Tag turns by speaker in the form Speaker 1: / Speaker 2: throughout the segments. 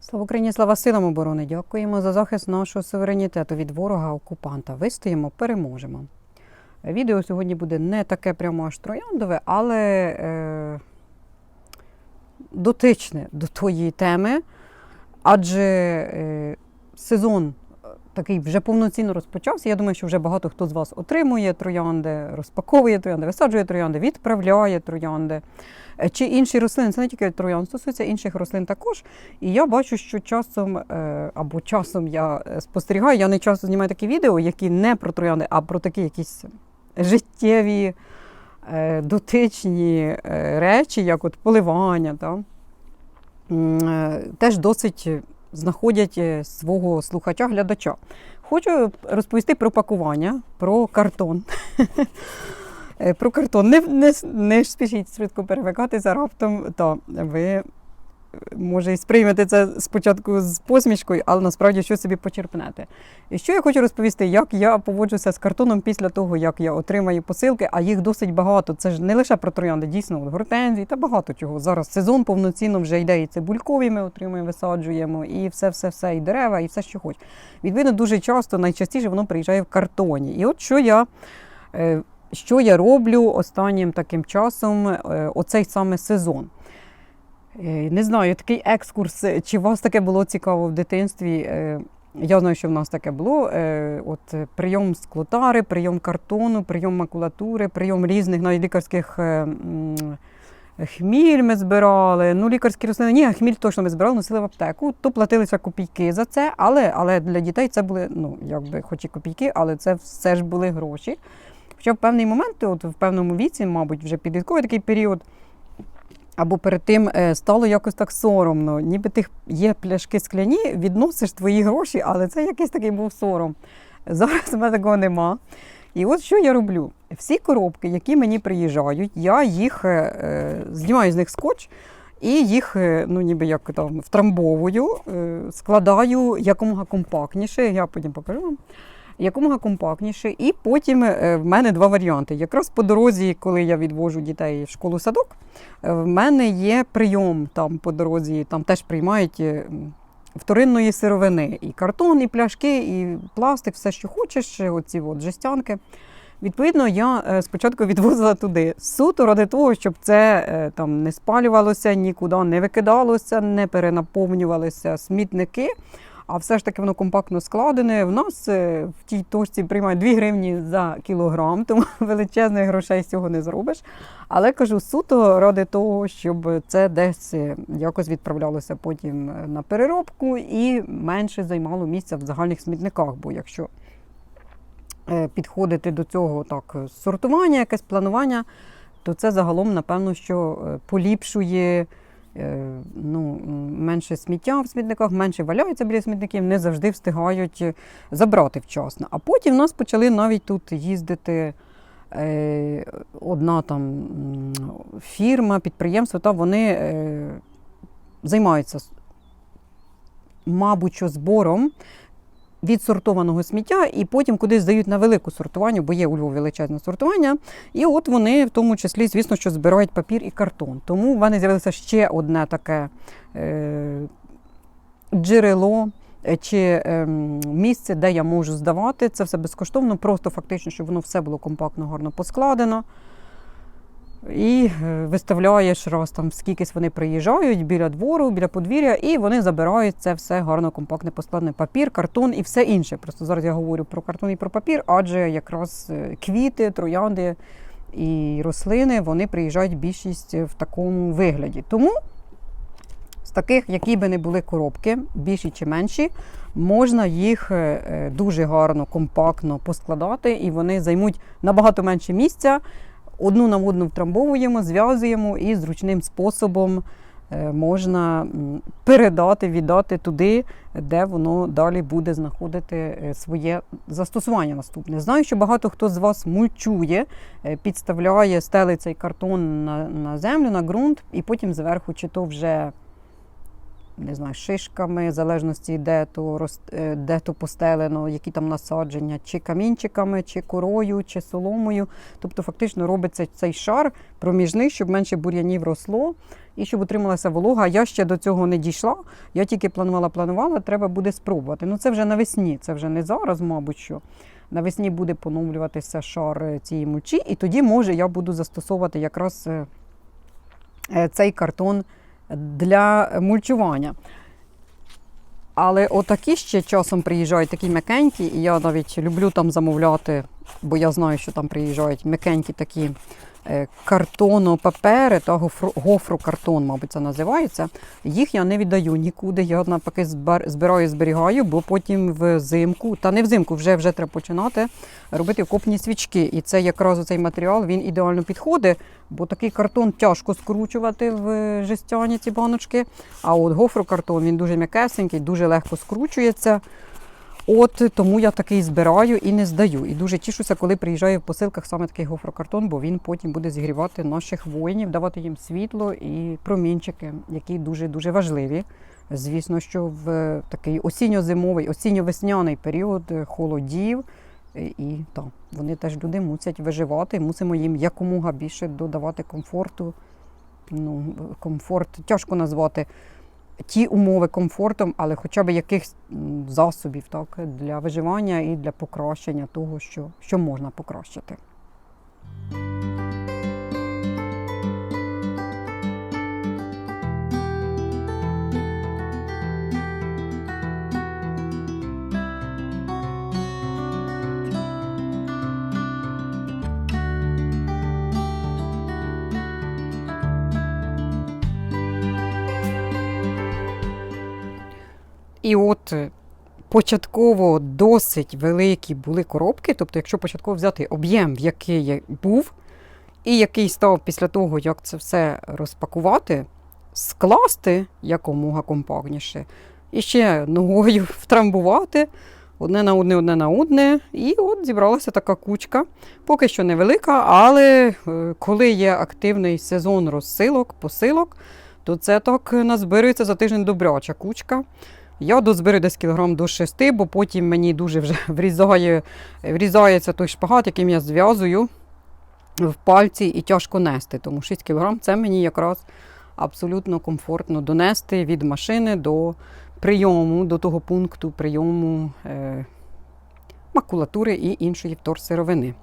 Speaker 1: Слава Україні, слава силам оборони! Дякуємо за захист нашого суверенітету від ворога-окупанта. Вистоїмо, переможемо. Відео сьогодні буде не таке прямо аж трояндове, але е, дотичне до тої теми, адже е, сезон такий вже повноцінно розпочався. Я думаю, що вже багато хто з вас отримує троянди, розпаковує троянди, висаджує троянди, відправляє троянди. Е, Чи інші рослини, це не тільки троянд, стосується інших рослин також. І я бачу, що часом е, або часом я е, спостерігаю, я не часто знімаю такі відео, які не про троянди, а про такі якісь життєві, дотичні речі, як от поливання. Та? Теж досить знаходять е, свого слухача-глядача. Хочу розповісти про пакування, про картон. Е, Про картон. Не, спішіть швидко перемикатися раптом, та ви може і сприймете це спочатку з посмішкою, але насправді щось собі почерпнете. І що я хочу розповісти, як я поводжуся з картоном після того, як я отримаю посилки, а їх досить багато. Це ж не лише про троянди, дійсно, от гортензії та багато чого. Зараз сезон повноцінно вже йде і цибулькові ми отримуємо, висаджуємо, і все-все-все, і дерева, і все, що хоч. Відповідно, дуже часто, найчастіше воно приїжджає в картоні. І от що я. е, що я роблю останнім таким часом, е, оцей саме сезон. Е, Не знаю, такий екскурс, е, чи у вас таке було цікаво в дитинстві. Е, Я знаю, що в нас таке було. От прийом склотари, прийом картону, прийом макулатури, прийом різних навіть лікарських хміль ми збирали. Ну, лікарські рослини, ні, хміль точно ми збирали, носили в аптеку, то платилися копійки за це, але, але для дітей це були, ну, якби хоч і копійки, але це все ж були гроші. Хоча в певний момент, от в певному віці, мабуть, вже підлітковий такий період, або перед тим е, стало якось так соромно. Ніби тих є пляшки скляні, відносиш твої гроші, але це якийсь такий був сором. Зараз у мене такого нема. І от що я роблю? Всі коробки, які мені приїжджають, я їх е, е, знімаю з них скотч і їх, ну ніби як там втрамбовую, складаю якомога компактніше. Я потім покажу вам якомога компактніше. І потім е, в мене два варіанти. Якраз по дорозі, коли я відвожу дітей в школу садок, е, в мене є прийом там по дорозі, там теж приймають е, вторинної сировини. І картон, і пляшки, і пластик, все, що хочеш, оці от жестянки. Відповідно, я спочатку відвозила туди суто ради того, щоб це там не спалювалося, нікуди не викидалося, не перенаповнювалися смітники. А все ж таки воно компактно складене. В нас е, в тій точці приймають 2 гривні за кілограм, тому величезних грошей з цього не зробиш. Але кажу, суто ради того, щоб це десь е, якось відправлялося потім е, на переробку і менше займало місця в загальних смітниках. Бо якщо підходити до цього так, сортування, якесь планування, то це загалом, напевно, що поліпшує ну, менше сміття в смітниках, менше валяються біля смітників, не завжди встигають е, забрати вчасно. А потім в нас почали навіть тут їздити. е, Одна там фірма, підприємство, та вони е, займаються, мабуть, збором відсортованого сміття, і потім кудись здають на велику сортування, бо є у Львові величезне сортування. І от вони в тому числі, звісно, що збирають папір і картон. Тому в мене з'явилося ще одне таке е, джерело. е, Чи ем, місце, де я можу здавати це все безкоштовно, просто фактично, щоб воно все було компактно, гарно поскладено. І е, виставляєш раз там скількись вони приїжджають біля двору, біля подвір'я, і вони забирають це все гарно, компактне поскладене папір, картон і все інше. Просто зараз я говорю про картон і про папір, адже якраз е, квіти, троянди і рослини вони приїжджають більшість в такому вигляді. Тому з таких, які би не були коробки, більші чи менші, можна їх е, дуже гарно, компактно поскладати, і вони займуть набагато менше місця. Одну на одну втрамбовуємо, зв'язуємо і зручним способом е, можна передати, віддати туди, де воно далі буде знаходити е, своє застосування наступне. Знаю, що багато хто з вас мульчує, е, підставляє, стелить цей картон на, на землю, на ґрунт, і потім зверху чи то вже не знаю, шишками, в залежності де то, роз- е, де то постелено, які там насадження, чи камінчиками, чи корою, чи соломою. Тобто, фактично робиться цей шар проміжний, щоб менше бур'янів росло і щоб утрималася волога. Я ще до цього не дійшла. Я тільки планувала, планувала, треба буде спробувати. Ну це вже навесні, це вже не зараз, мабуть. що. Навесні буде поновлюватися шар е, цієї мульчі, і тоді, може, я буду застосовувати якраз е, цей картон для мульчування. Але отакі ще часом приїжджають такі м'якенькі, і я навіть люблю там замовляти, бо я знаю, що там приїжджають м'якенькі такі е, картонопапери та гофру, гофрокартон, мабуть, це називається. Їх я не віддаю нікуди. Я навпаки збираю, зберігаю, бо потім взимку, та не взимку, вже вже треба починати робити окопні свічки. І це якраз цей матеріал він ідеально підходить, бо такий картон тяжко скручувати в жестяні ці баночки. А от гофрокартон він дуже м'якесенький, дуже легко скручується. От тому я такий збираю і не здаю. І дуже тішуся, коли приїжджає в посилках саме такий гофрокартон, бо він потім буде зігрівати наших воїнів, давати їм світло і промінчики, які дуже дуже важливі. Звісно, що в такий осінньо-зимовий, осінньо-весняний період е, холодів. е, І так, вони теж люди мусять виживати, мусимо їм якомога більше додавати комфорту. Ну, комфорт тяжко назвати ті умови комфортом, але хоча б якихось засобів так, для виживання і для покращення того, що, що можна покращити. І от е, початково досить великі були коробки. Тобто, якщо початково взяти об'єм, який був, і який став після того, як це все розпакувати, скласти якомога компактніше, і ще ногою втрамбувати одне на одне, одне на одне. І от зібралася така кучка. Поки що невелика, але е, коли є активний сезон розсилок, посилок, то це так назбирується за тиждень добряча кучка. Я дозберу десь кілограм до 6, бо потім мені дуже вже врізає, врізається той шпагат, яким я зв'язую в пальці і тяжко нести. Тому 6 кілограм це мені якраз абсолютно комфортно донести від машини до прийому, до того пункту прийому е, макулатури і іншої вторсировини.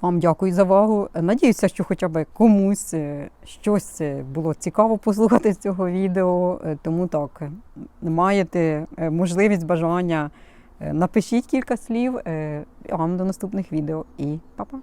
Speaker 1: Вам дякую за увагу. Надіюся, що хоча б комусь е, щось е, було цікаво послухати з цього відео. Е, Тому так, маєте можливість, бажання, напишіть кілька слів. А вам до наступних відео і па-па!